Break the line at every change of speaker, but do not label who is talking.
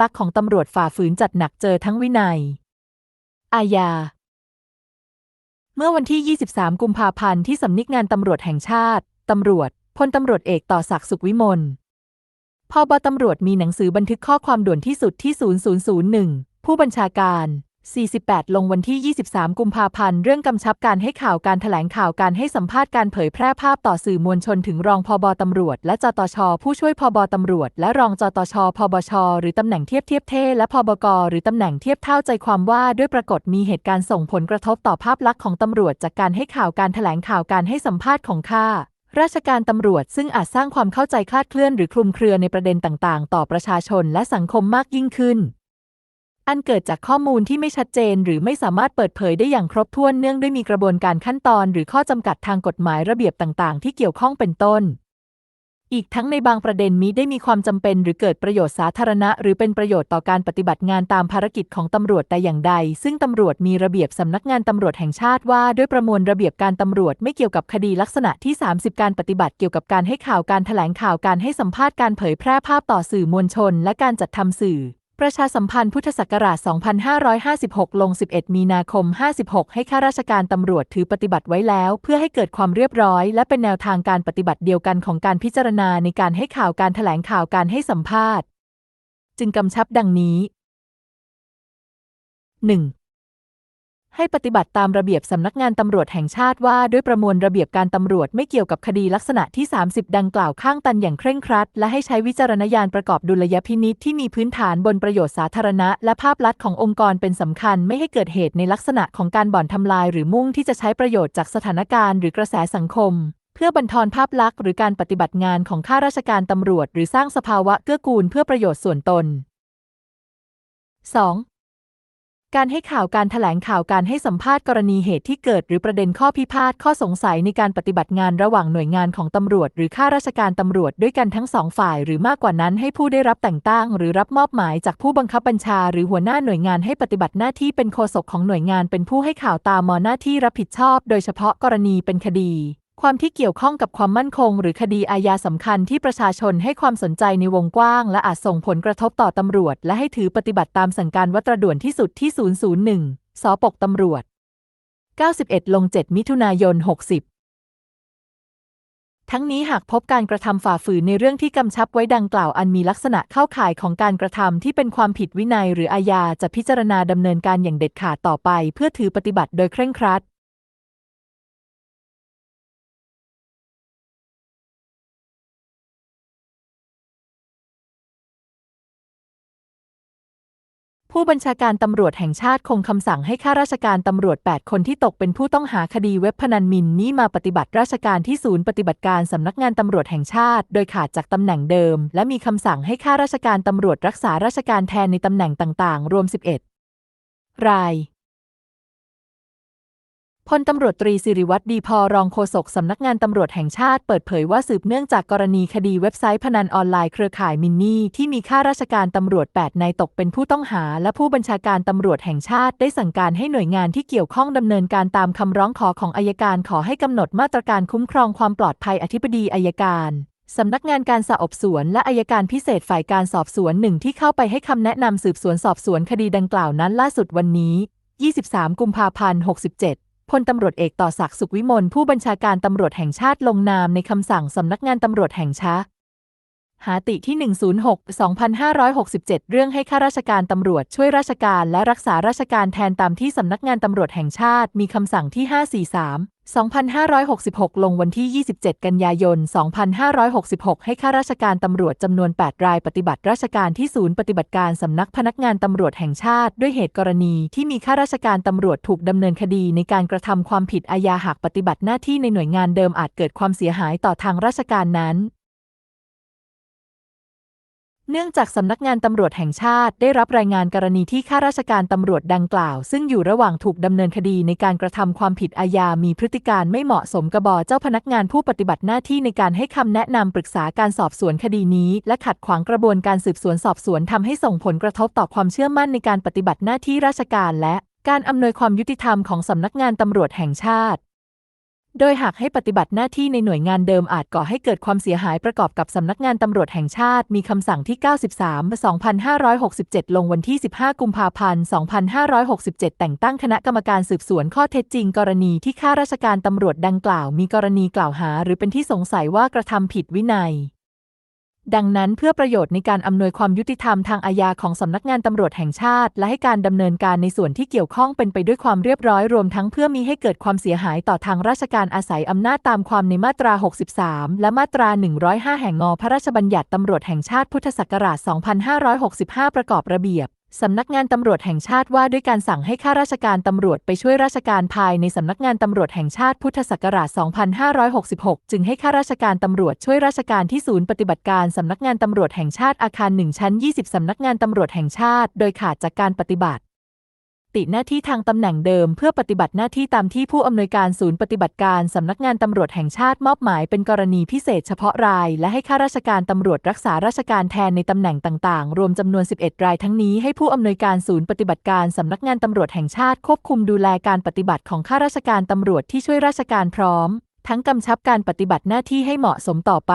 ตักของตำรวจฝ่าฝืนจัดหนักเจอทั้งวินัย อาญา เมื่อวันที่ 23 กุมภาพันธ์ที่สำนักงานตำรวจแห่งชาติ ตำรวจพลตำรวจเอกต่อศักดิ์สุขวิมลพบตำรวจมีหนังสือบันทึกข้อความด่วนที่สุดที่ 0001 ผู้บัญชาการ 48 ลงวันที่ 23 กุมภาพันธ์ เรื่องกำชับการให้ข่าวการแถลงข่าวการให้สัมภาษณ์การเผยแพร่ภาพต่อสื่อมวลชนถึงรองพอบตำรวจ และจตช ผู้ช่วยพอบตำรวจ และรองจตช พบช หรือตำแหน่งเทียบเทียบเทและพบก หรือตำแหน่งเทียบเท่าใจความว่าด้วยปรากฏมีเหตุการณ์ส่งผลกระทบต่อภาพลักษณ์ของตำรวจ จากการให้ข่าวการแถลงข่าวการให้สัมภาษณ์ของข้าราชการตำรวจซึ่งอาจสร้างความเข้าใจคลาดเคลื่อนหรือคลุมเครือในประเด็นต่าง ๆ ต่อประชาชนและสังคมมากยิ่งขึ้น อันเกิดจากข้อมูลที่ไม่ชัดเจน หรือไม่สามารถเปิดเผยได้อย่างครบถ้วนเนื่องด้วยมีกระบวนการขั้นตอน หรือข้อจำกัดทางกฎหมายระเบียบต่าง ๆ ที่เกี่ยวข้องเป็นต้น อีกทั้งในบางประเด็นมิได้มีความจำเป็น หรือเกิดประโยชน์สาธารณะ หรือเป็นประโยชน์ต่อการปฏิบัติงานตามภารกิจของตำรวจแต่อย่างใด ซึ่งตำรวจมีระเบียบสำนักงานตำรวจแห่งชาติว่าด้วยประมวลระเบียบการตำรวจไม่เกี่ยวกับคดีลักษณะที่ 30 การปฏิบัติเกี่ยวกับการให้ข่าวการแถลงข่าวการให้สัมภาษณ์การเผยแพร่ภาพต่อสื่อมวลชน และการจัดทำสื่อ ประชาสัมพันธ์พุทธศักราช 2556 ลง 11 มีนาคม 56 ให้ข้าราชการตำรวจถือปฏิบัติไว้แล้ว เพื่อให้เกิดความเรียบร้อย และเป็นแนวทางการปฏิบัติเดียวกันของการพิจารณาในการให้ข่าวการแถลงข่าวการให้สัมภาษณ์ จึงกำชับดังนี้ 1. ให้ปฏิบัติตามระเบียบสำนักงานตำรวจแห่งชาติว่า ด้วยประมวลระเบียบการตำรวจไม่เกี่ยวกับคดีลักษณะที่ 30 ดังกล่าวข้างตันอย่างเคร่งครัด และให้ใช้วิจารณญาณประกอบดุลยพินิษที่มีพื้นฐานบนประโยชน์สาธารณะ และภาพลักษณ์ขององค์กรเป็นสำคัญ ไม่ให้เกิดเหตุในลักษณะของการบ่อนทำลาย หรือมุ่งที่จะใช้ประโยชน์จากสถานการณ์หรือกระแสสังคมเพื่อบันทอนภาพลักษณ์หรือการปฏิบัติงานของข้าราชการตำรวจ หรือสร้างสภาวะเกื้อกูลเพื่อประโยชน์ส่วนตน 2. การให้ข่าวการแถลงข่าวการให้สัมภาษณ์กรณีเหตุที่เกิด หรือประเด็นข้อพิพาทข้อสงสัยในการปฏิบัติงานระหว่างหน่วยงานของตำรวจ หรือข้าราชการตำรวจด้วยกันทั้งสองฝ่าย หรือมากกว่านั้นให้ผู้ได้รับแต่งตั้ง หรือรับมอบหมายจากผู้บังคับบัญชา หรือหัวหน้าหน่วยงานให้ปฏิบัติหน้าที่เป็นโฆษกของหน่วยงานเป็นผู้ให้ข่าวตามมหน้าที่รับผิดชอบ โดยเฉพาะกรณีเป็นคดี ความที่เกี่ยวข้องกับความมั่นคง หรือคดีอาญาสำคัญที่ประชาชนให้ความสนใจในวงกว้าง และอาจส่งผลกระทบต่อตำรวจ และให้ถือปฏิบัติตามสั่งการวัตรด่วนที่สุดที่ 001 สปกตำรวจ 91 ลง 7 มิถุนายน 60ทั้งนี้หากพบการกระทำฝ่าฝืนในเรื่องที่กำชับไว้ดังกล่าวอันมีลักษณะเข้าข่ายของการกระทำที่เป็นความผิดวินัยหรืออาญาจะพิจารณาดำเนินการอย่างเด็ดขาดต่อไป เพื่อถือปฏิบัติโดยเคร่งครัด ผู้บัญชาการตำรวจแห่งชาติคงคำสั่งให้ข้าราชการตำรวจ 8 คนที่ตกเป็นผู้ต้องหาคดีเว็บพนันมินนี้มาปฏิบัติราชการที่ศูนย์ปฏิบัติการสำนักงานตำรวจแห่งชาติ โดยขาดจากตำแหน่งเดิม และมีคำสั่งให้ข้าราชการตำรวจรักษาราชการแทนในตำแหน่งต่างๆ รวม 11 ราย พลตำรวจตรีสิริวัตรดีพอรองโฆษกสำนักงานตำรวจแห่งชาติเปิดเผยว่าสืบเนื่องจากกรณีคดีเว็บไซต์พนันออนไลน์เครือข่ายมินนี่ที่มีข้าราชการตำรวจ 8 นายตกเป็นผู้ต้องหา และผู้บัญชาการตำรวจแห่งชาติได้สั่งการให้หน่วยงานที่เกี่ยวข้องดำเนินการตามคำร้องขอของอายการขอให้กำหนดมาตรการคุ้มครองความปลอดภัยอธิบดีอายการสำนักงานการสอบสวนและอายการพิเศษฝ่ายการสอบสวนหนึ่งที่เข้าไปให้คำแนะนำสืบสวนสอบสวนคดีดังกล่าวนั้นล่าสุดวันนี้ 23 กุมภาพันธ์ 67 พลตำรวจเอกต่อศักดิ์สุขวิมลผู้บัญชาการตำรวจแห่งชาติลงนามในคำสั่งสำนักงานตำรวจแห่งชาติหาติที่ 106 2567 เรื่องให้ข้าราชการตำรวจช่วยราชการและรักษาราชการแทนตามที่สำนักงานตำรวจแห่งชาติมีคำสั่งที่ 543 2566 ลงวันที่ 27 กันยายน 2566 ให้ข้าราชการตำรวจจำนวน 8 รายปฏิบัติราชการที่ศูนย์ปฏิบัติการสำนักพนักงานตำรวจแห่งชาติ ด้วยเหตุกรณีที่มีข้าราชการตำรวจถูกดำเนินคดีในการกระทำความผิดอาญาหากปฏิบัติหน้าที่ในหน่วยงานเดิมอาจเกิดความเสียหายต่อทางราชการนั้น เนื่องจากสำนักงานตำรวจแห่งชาติได้รับรายงานกรณีที่ข้าราชการตำรวจดังกล่าว ซึ่งอยู่ระหว่างถูกดำเนินคดีในการกระทำความผิดอาญา มีพฤติการไม่เหมาะสมกระบอเจ้าพนักงานผู้ปฏิบัติหน้าที่ในการให้คำแนะนำปรึกษาการสอบสวนคดีนี้ และขัดขวางกระบวนการสืบสวนสอบสวนทำให้ส่งผลกระทบต่อความเชื่อมั่นในการปฏิบัติหน้าที่ราชการและ การอำนวยความยุติธรรมของสำนักงานตำรวจแห่งชาติ โดยหากให้ปฏิบัติหน้าที่ในหน่วยงานเดิมอาจก่อให้เกิดความเสียหายประกอบกับสำนักงานตำรวจแห่งชาติ มีคำสั่งที่ 93 2567 ลงวันที่ 15 กุมภาพันธ์ 2567 แต่งตั้งคณะกรรมการสืบสวนข้อเท็จจริง กรณีที่ข้าราชการตำรวจดังกล่าว มีกรณีกล่าวหา หรือเป็นที่สงสัยว่ากระทำผิดวินัย ดังนั้นเพื่อประโยชน์ในการอำนวยความยุติธรรมทางอาญาของสำนักงานตำรวจแห่งชาติ และให้การดำเนินการในส่วนที่เกี่ยวข้องเป็นไปด้วยความเรียบร้อยรวมทั้งเพื่อมีให้เกิดความเสียหายต่อทางราชการอาศัยอำนาจตามความในมาตรา 63 และมาตรา 105 แห่งงอพระราชบัญญัติตำรวจแห่งชาติพุทธศักราช 2565 ประกอบระเบียบ สำนักงานตำรวจแห่งชาติว่าด้วยการสั่งให้ข้าราชการตำรวจไปช่วยราชการภายในสำนักงานตำรวจแห่งชาติพุทธศักราช 2566 จึงให้ข้าราชการตำรวจช่วยราชการที่ศูนย์ปฏิบัติการสำนักงานตำรวจแห่งชาติอาคาร 1 ชั้น 20 สำนักงานตำรวจแห่งชาติ โดยขาดจากการปฏิบัติ ติหน้าที่ทางตำแหน่งเดิม เพื่อปฏิบัติหน้าที่ตามที่ผู้อำนวยการศูนย์ปฏิบัติการสำนักงานตำรวจแห่งชาติมอบหมายเป็นกรณีพิเศษเฉพาะราย และให้ข้าราชการตำรวจรักษาราชการแทนในตำแหน่งต่างๆ รวมจำนวน 11 รายทั้งนี้ให้ผู้อำนวยการศูนย์ปฏิบัติการสำนักงานตำรวจแห่งชาติควบคุมดูแลการปฏิบัติของข้าราชการตำรวจที่ช่วยราชการพร้อม ทั้งกำชับการปฏิบัติหน้าที่ให้เหมาะสมต่อไป